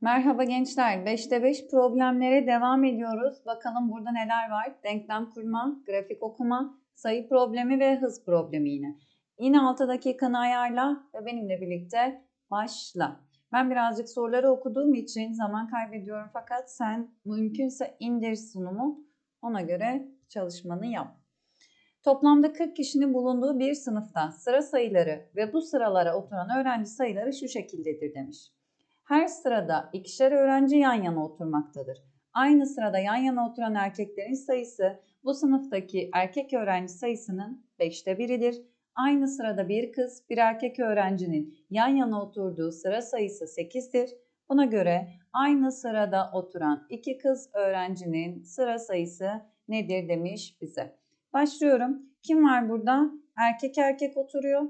Merhaba gençler. 5'te 5 problemlere devam ediyoruz. Bakalım burada neler var? Denklem kurma, grafik okuma, sayı problemi ve hız problemi yine. Yine 6 dakikanı ayarla ve benimle birlikte başla. Ben birazcık soruları okuduğum için zaman kaybediyorum fakat sen mümkünse indir sunumu ona göre çalışmanı yap. Toplamda 40 kişinin bulunduğu bir sınıfta sıra sayıları ve bu sıralara oturan öğrenci sayıları şu şekildedir demiş. Her sırada ikişer öğrenci yan yana oturmaktadır. Aynı sırada yan yana oturan erkeklerin sayısı bu sınıftaki erkek öğrenci sayısının beşte biridir. Aynı sırada bir kız, bir erkek öğrencinin yan yana oturduğu sıra sayısı 8'dir. Buna göre aynı sırada oturan iki kız öğrencinin sıra sayısı nedir demiş bize. Başlıyorum. Kim var burada? Erkek erkek oturuyor.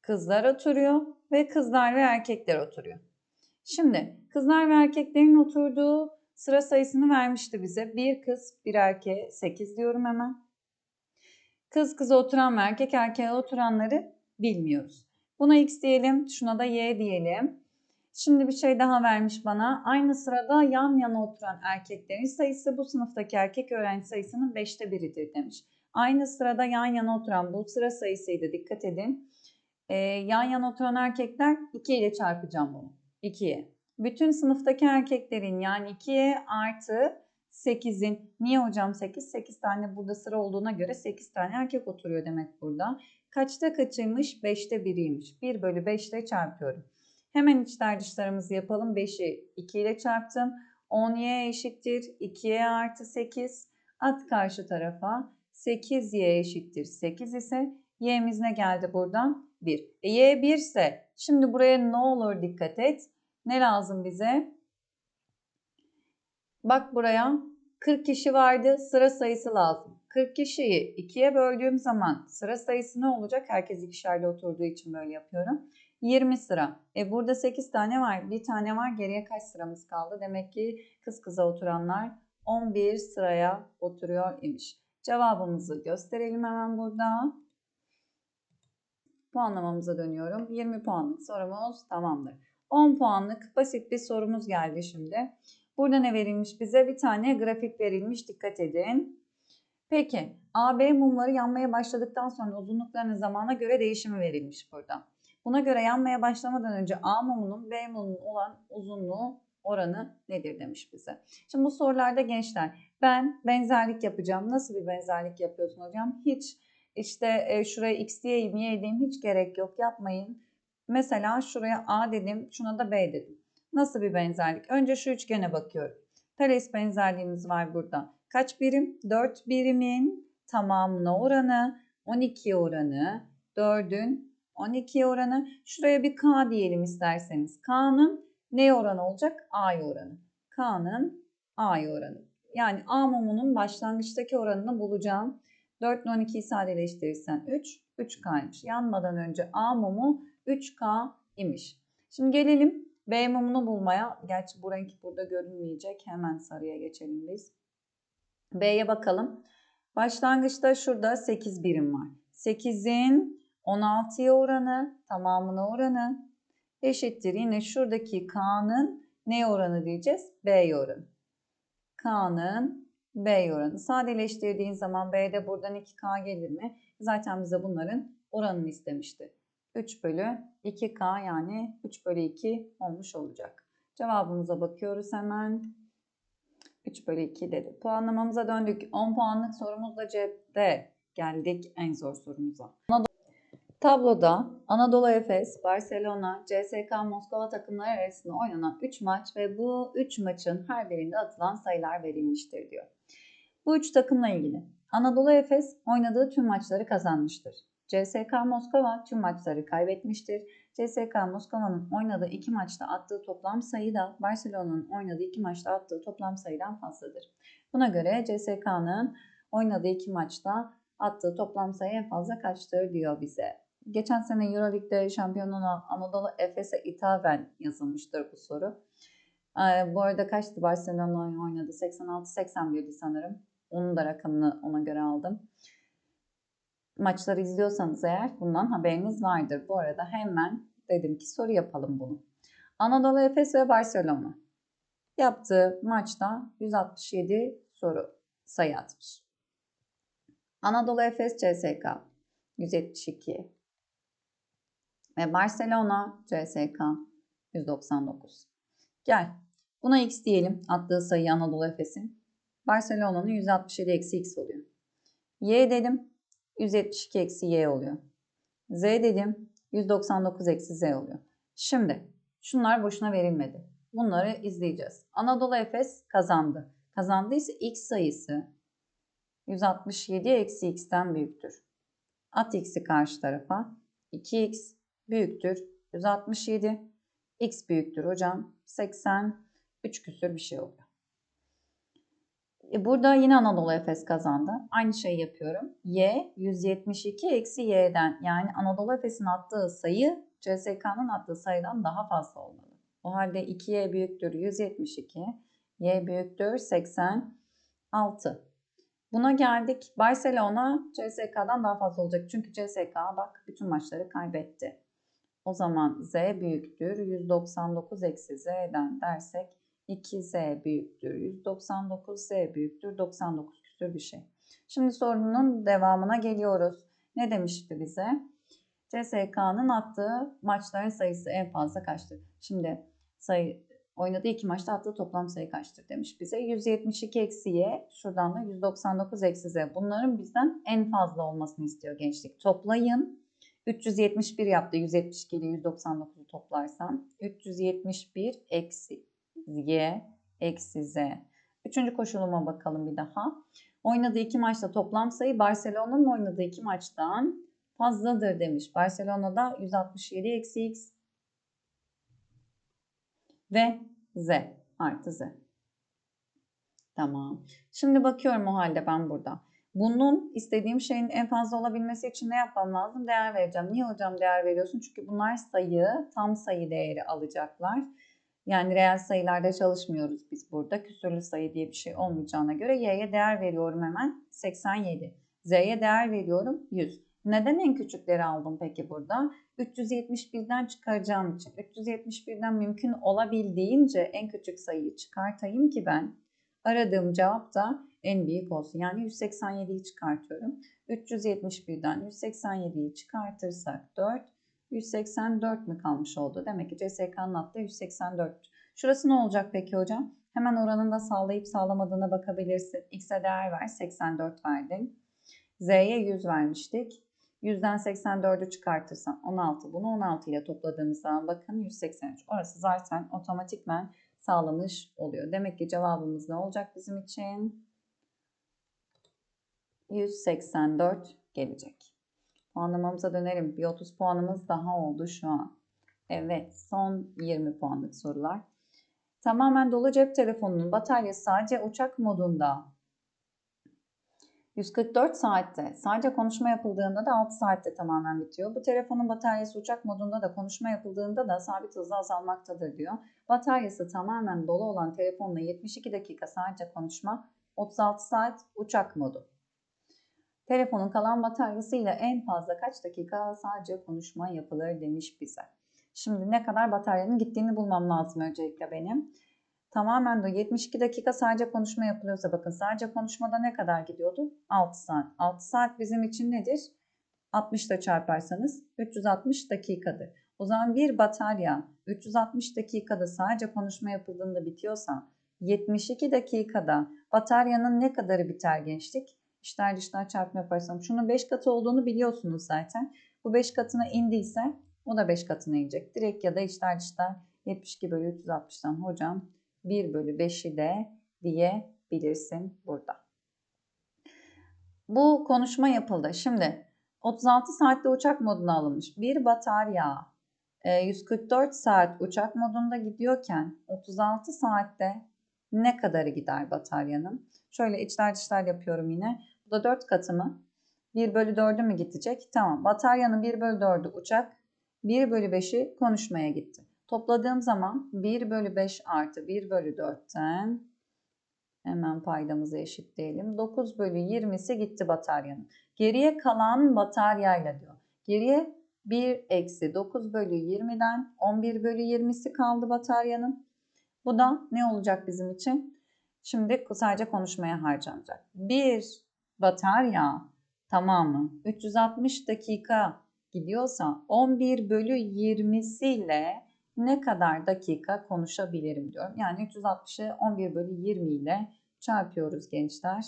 Kızlar oturuyor ve kızlar ve erkekler oturuyor. Şimdi kızlar ve erkeklerin oturduğu sıra sayısını vermişti bize. Bir kız, bir erkeğe 8 diyorum hemen. Kız kıza oturan ve erkek erkeğe oturanları bilmiyoruz. Buna x diyelim, şuna da y diyelim. Şimdi bir şey daha vermiş bana. Aynı sırada yan yana oturan erkeklerin sayısı bu sınıftaki erkek öğrenci sayısının 5'te biridir demiş. Aynı sırada yan yana oturan bu sıra sayısıydı dikkat edin. Ee, yan yana oturan erkekler 2 ile çarpacağım bunu. 2'ye. Bütün sınıftaki erkeklerin yani 2'ye artı 8'in. Niye hocam 8? 8 tane burada sıra olduğuna göre 8 tane erkek oturuyor demek burada. Kaçta kaçıymış? 5'te 1'iymiş. 1 bölü 5 ile çarpıyorum. Hemen içler dışlarımızı yapalım. 5'i 2 ile çarptım. 10y eşittir 2y artı 8. At karşı tarafa. 8y eşittir 8 ise y'miz ne geldi buradan? 1. E, y 1 ise şimdi buraya ne olur dikkat et. Ne lazım bize? Bak buraya 40 kişi vardı sıra sayısı lazım. 40 kişiyi 2'ye böldüğüm zaman sıra sayısı ne olacak? Herkes ikişerli oturduğu için böyle yapıyorum. 20 sıra. E burada 8 tane var. Bir tane var. Geriye kaç sıramız kaldı? Demek ki kız kıza oturanlar 11 sıraya oturuyor imiş. Cevabımızı gösterelim hemen burada. Puanlamamıza dönüyorum. 20 puanlık sorumuz tamamdır. 10 puanlık basit bir sorumuz geldi şimdi. Burada ne verilmiş bize? Bir tane grafik verilmiş. Dikkat edin. Peki AB mumları yanmaya başladıktan sonra uzunluklarının zamana göre değişimi verilmiş burada. Buna göre yanmaya başlamadan önce A mumunun B mumunun olan uzunluğu oranı nedir demiş bize. Şimdi bu sorularda gençler ben benzerlik yapacağım. Nasıl bir benzerlik yapıyorsun hocam? Hiç işte e, şuraya x diyeyim, y diyeyim hiç gerek yok yapmayın. Mesela şuraya A dedim, şuna da B dedim. Nasıl bir benzerlik? Önce şu üçgene bakıyorum. Thales benzerliğimiz var burada. Kaç birim? 4 birimin tamamına oranı, 12 oranı, 4'ün 12 oranı. Şuraya bir K diyelim isterseniz. K'nın ne oranı olacak? A'ya oranı. K'nın A'ya oranı. Yani A mumunun başlangıçtaki oranını bulacağım. 4 ile 12'yi sadeleştirirsen 3, 3K'ymış. Yanmadan önce A mumu 3K imiş. Şimdi gelelim B mumunu bulmaya. Gerçi bu renk burada görünmeyecek. Hemen sarıya geçelim biz. B'ye bakalım. Başlangıçta şurada 8 birim var. 8'in 16'ya oranı, tamamına oranı eşittir. Yine şuradaki K'nın ne oranı diyeceğiz? B oranı. K'nın B oranı. Sadeleştirdiğin zaman B'de buradan 2K gelir mi? Zaten bize bunların oranını istemişti. 3 bölü 2K yani 3 bölü 2 olmuş olacak. Cevabımıza bakıyoruz hemen. 3 bölü 2 dedi. Puanlamamıza döndük. 10 puanlık sorumuz da cepte. Geldik en zor sorumuza. Tabloda Anadolu Efes, Barcelona, CSK Moskova takımları arasında oynanan 3 maç ve bu 3 maçın her birinde atılan sayılar verilmiştir diyor. Bu 3 takımla ilgili Anadolu Efes oynadığı tüm maçları kazanmıştır. CSK Moskova tüm maçları kaybetmiştir. CSK Moskova'nın oynadığı iki maçta attığı toplam sayı da Barcelona'nın oynadığı iki maçta attığı toplam sayıdan fazladır. Buna göre CSK'nın oynadığı iki maçta attığı toplam sayı en fazla kaçtır diyor bize. Geçen sene Euroleague'de şampiyon olan Anadolu Efes'e ithafen yazılmıştır bu soru. Ee, bu arada kaçtı Barcelona oynadı? 86-81'di sanırım. Onun da rakamını ona göre aldım maçları izliyorsanız eğer bundan haberiniz vardır. Bu arada hemen dedim ki soru yapalım bunu. Anadolu Efes ve Barcelona yaptığı maçta 167 soru sayı atmış. Anadolu Efes CSK 172 ve Barcelona CSK 199. Gel buna x diyelim attığı sayı Anadolu Efes'in. Barcelona'nın 167 eksi x oluyor. Y dedim 172 eksi y oluyor. Z dedim 199 eksi z oluyor. Şimdi şunlar boşuna verilmedi. Bunları izleyeceğiz. Anadolu Efes kazandı. Kazandıysa x sayısı 167 eksi x'ten büyüktür. At x'i karşı tarafa. 2x büyüktür. 167. x büyüktür hocam. 83 küsür bir şey oluyor. E burada yine Anadolu Efes kazandı. Aynı şeyi yapıyorum. Y 172 eksi y'den yani Anadolu Efes'in attığı sayı CSK'nın attığı sayıdan daha fazla olmalı. O halde 2y büyüktür 172. Y büyüktür 86. Buna geldik. Barcelona CSK'dan daha fazla olacak. Çünkü CSK bak bütün maçları kaybetti. O zaman Z büyüktür 199 eksi Z'den dersek 2Z büyüktür 199 Z büyüktür 99 küsür bir şey. Şimdi sorunun devamına geliyoruz. Ne demişti bize? CSK'nın attığı maçların sayısı en fazla kaçtır? Şimdi sayı oynadığı iki maçta attığı toplam sayı kaçtır demiş bize. 172 eksi y, şuradan da 199 eksi z. Bunların bizden en fazla olmasını istiyor gençlik. Toplayın. 371 yaptı. 172 ile 199'u toplarsam. 371 eksi y eksi z. Üçüncü koşuluma bakalım bir daha. Oynadığı iki maçta toplam sayı Barcelona'nın oynadığı iki maçtan fazladır demiş. Barcelona'da 167 eksi x ve z artı z. Tamam. Şimdi bakıyorum o halde ben burada. Bunun istediğim şeyin en fazla olabilmesi için ne yapmam lazım? Değer vereceğim. Niye hocam değer veriyorsun? Çünkü bunlar sayı, tam sayı değeri alacaklar. Yani reel sayılarda çalışmıyoruz biz burada. Küsürlü sayı diye bir şey olmayacağına göre y'ye değer veriyorum hemen 87. Z'ye değer veriyorum 100. Neden en küçükleri aldım peki burada? 371'den çıkaracağım için. 371'den mümkün olabildiğince en küçük sayıyı çıkartayım ki ben aradığım cevap da en büyük olsun. Yani 187'yi çıkartıyorum. 371'den 187'yi çıkartırsak 4, 184 mi kalmış oldu? Demek ki CSK'nın attığı 184. Şurası ne olacak peki hocam? Hemen oranında sağlayıp sağlamadığına bakabilirsin. X'e değer ver, 84 verdin. Z'ye 100 vermiştik. 100'den 84'ü çıkartırsam 16. Bunu 16 ile topladığımız zaman bakın 183. Orası zaten otomatikmen sağlamış oluyor. Demek ki cevabımız ne olacak bizim için? 184 gelecek. Puanlamamıza dönelim. Bir 30 puanımız daha oldu şu an. Evet son 20 puanlık sorular. Tamamen dolu cep telefonunun bataryası sadece uçak modunda 144 saatte sadece konuşma yapıldığında da 6 saatte tamamen bitiyor. Bu telefonun bataryası uçak modunda da konuşma yapıldığında da sabit hızla azalmaktadır diyor. Bataryası tamamen dolu olan telefonla 72 dakika sadece konuşma, 36 saat uçak modu. Telefonun kalan bataryasıyla en fazla kaç dakika sadece konuşma yapılır demiş bize. Şimdi ne kadar bataryanın gittiğini bulmam lazım öncelikle benim. Tamamen de 72 dakika sadece konuşma yapılıyorsa bakın sadece konuşmada ne kadar gidiyordu? 6 saat. 6 saat bizim için nedir? 60 ile çarparsanız 360 dakikadır. O zaman bir batarya 360 dakikada sadece konuşma yapıldığında bitiyorsa 72 dakikada bataryanın ne kadarı biter gençlik? İşler dışlar çarpma yaparsam şunun 5 katı olduğunu biliyorsunuz zaten. Bu 5 katına indiyse o da 5 katına inecek. Direkt ya da içler dışlar 72 bölü 360'dan hocam 1 bölü 5'i de diyebilirsin burada. Bu konuşma yapıldı. Şimdi 36 saatte uçak moduna alınmış bir batarya 144 saat uçak modunda gidiyorken 36 saatte ne kadarı gider bataryanın? Şöyle içler dışlar yapıyorum yine. Bu da 4 katı mı? 1 bölü 4'ü mü gidecek? Tamam. Bataryanın 1 bölü 4'ü uçak. 1 bölü 5'i konuşmaya gitti. Topladığım zaman 1 bölü 5 artı 1 bölü 4'ten hemen paydamızı eşitleyelim. 9 bölü 20'si gitti bataryanın. Geriye kalan bataryayla diyor. Geriye 1 eksi 9 bölü 20'den 11 bölü 20'si kaldı bataryanın. Bu da ne olacak bizim için? Şimdi sadece konuşmaya harcanacak. Bir batarya tamamı 360 dakika gidiyorsa 11 bölü 20'siyle ne kadar dakika konuşabilirim diyorum. Yani 360'ı 11 bölü 20 ile çarpıyoruz gençler.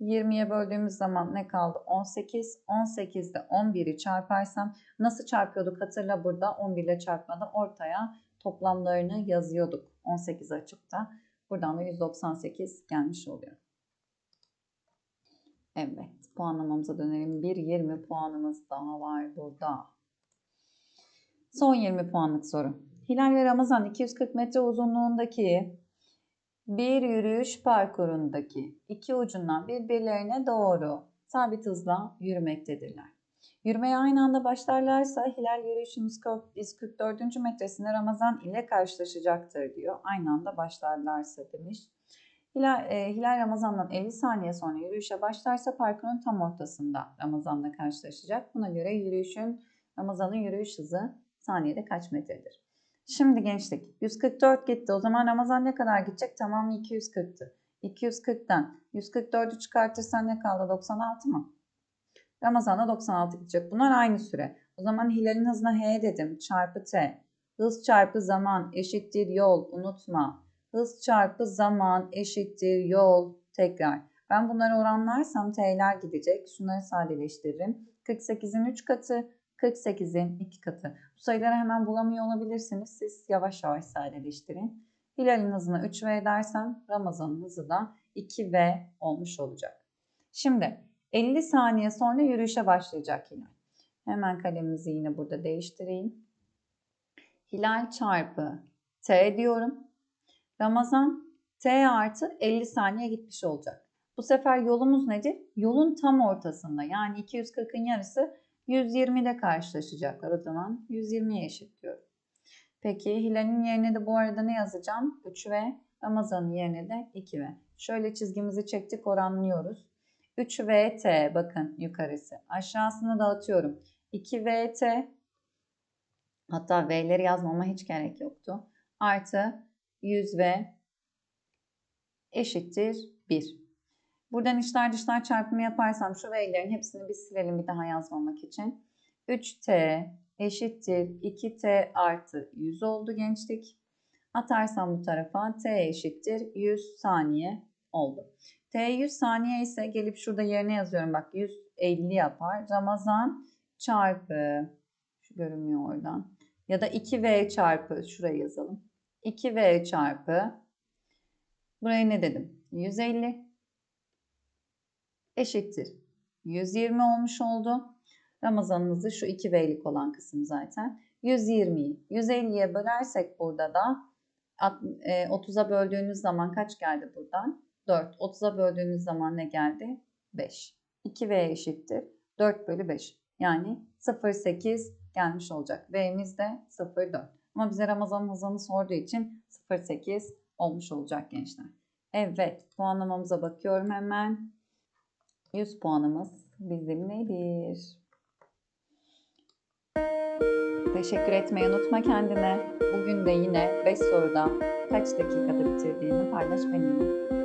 20'ye böldüğümüz zaman ne kaldı? 18. 18'de 11'i çarparsam nasıl çarpıyorduk? Hatırla burada 11 ile çarpmadan ortaya toplamlarını yazıyorduk. 18 açıp da buradan da 198 gelmiş oluyor. Evet puanlamamıza dönelim. Bir 20 puanımız daha var burada. Son 20 puanlık soru. Hilal ve Ramazan 240 metre uzunluğundaki bir yürüyüş parkurundaki iki ucundan birbirlerine doğru sabit hızla yürümektedirler. Yürümeye aynı anda başlarlarsa Hilal yürüyüşün 144. metresinde Ramazan ile karşılaşacaktır diyor. Aynı anda başlarlarsa demiş. Hilal, e, Hilal Ramazan'dan 50 saniye sonra yürüyüşe başlarsa parkurun tam ortasında Ramazan'la karşılaşacak. Buna göre yürüyüşün Ramazan'ın yürüyüş hızı saniyede kaç metredir? Şimdi gençlik 144 gitti. O zaman Ramazan ne kadar gidecek? Tamam 240'tı. 240'tan 144'ü çıkartırsan ne kaldı? 96 mı? Ramazan'da 96 gidecek. Bunlar aynı süre. O zaman Hilal'in hızına H dedim. Çarpı T. Hız çarpı zaman eşittir yol. Unutma. Hız çarpı zaman eşittir yol. Tekrar. Ben bunları oranlarsam T'ler gidecek. Şunları sadeleştiririm. 48'in 3 katı 48'in 2 katı. Bu sayıları hemen bulamıyor olabilirsiniz. Siz yavaş yavaş sadeleştirin. Hilal'in hızına 3V dersem Ramazan'ın hızı da 2V olmuş olacak. Şimdi 50 saniye sonra yürüyüşe başlayacak Hilal. Hemen kalemimizi yine burada değiştireyim. Hilal çarpı T diyorum. Ramazan T artı 50 saniye gitmiş olacak. Bu sefer yolumuz nedir? Yolun tam ortasında yani 240'ın yarısı 120'de karşılaşacaklar. O zaman 120'ye eşitliyorum. Peki Hilal'in yerine de bu arada ne yazacağım? 3 ve Ramazan'ın yerine de 2 ve. Şöyle çizgimizi çektik oranlıyoruz. 3 VT bakın yukarısı. Aşağısını dağıtıyorum. 2 VT hatta V'leri yazmama hiç gerek yoktu. Artı 100 V eşittir 1. Buradan içler dışlar çarpımı yaparsam şu V'lerin hepsini bir silelim bir daha yazmamak için. 3T eşittir 2T artı 100 oldu gençlik. Atarsam bu tarafa T eşittir 100 saniye oldu. T 100 saniye ise gelip şurada yerine yazıyorum. Bak 150 yapar. Ramazan çarpı şu görünmüyor oradan. Ya da 2V çarpı şuraya yazalım. 2V çarpı buraya ne dedim? 150 eşittir. 120 olmuş oldu. Ramazanımızı şu 2V'lik olan kısım zaten. 120'yi 150'ye bölersek burada da 30'a böldüğünüz zaman kaç geldi buradan? 4. 30'a böldüğünüz zaman ne geldi? 5. 2V eşittir. 4 bölü 5. Yani 0,8 gelmiş olacak. V'miz de 0,4. Ama bize Ramazan hızını sorduğu için 0,8 olmuş olacak gençler. Evet puanlamamıza bakıyorum hemen. 100 puanımız bizim nedir? Teşekkür etmeyi unutma kendine. Bugün de yine 5 soruda kaç dakikada bitirdiğini paylaş benimle.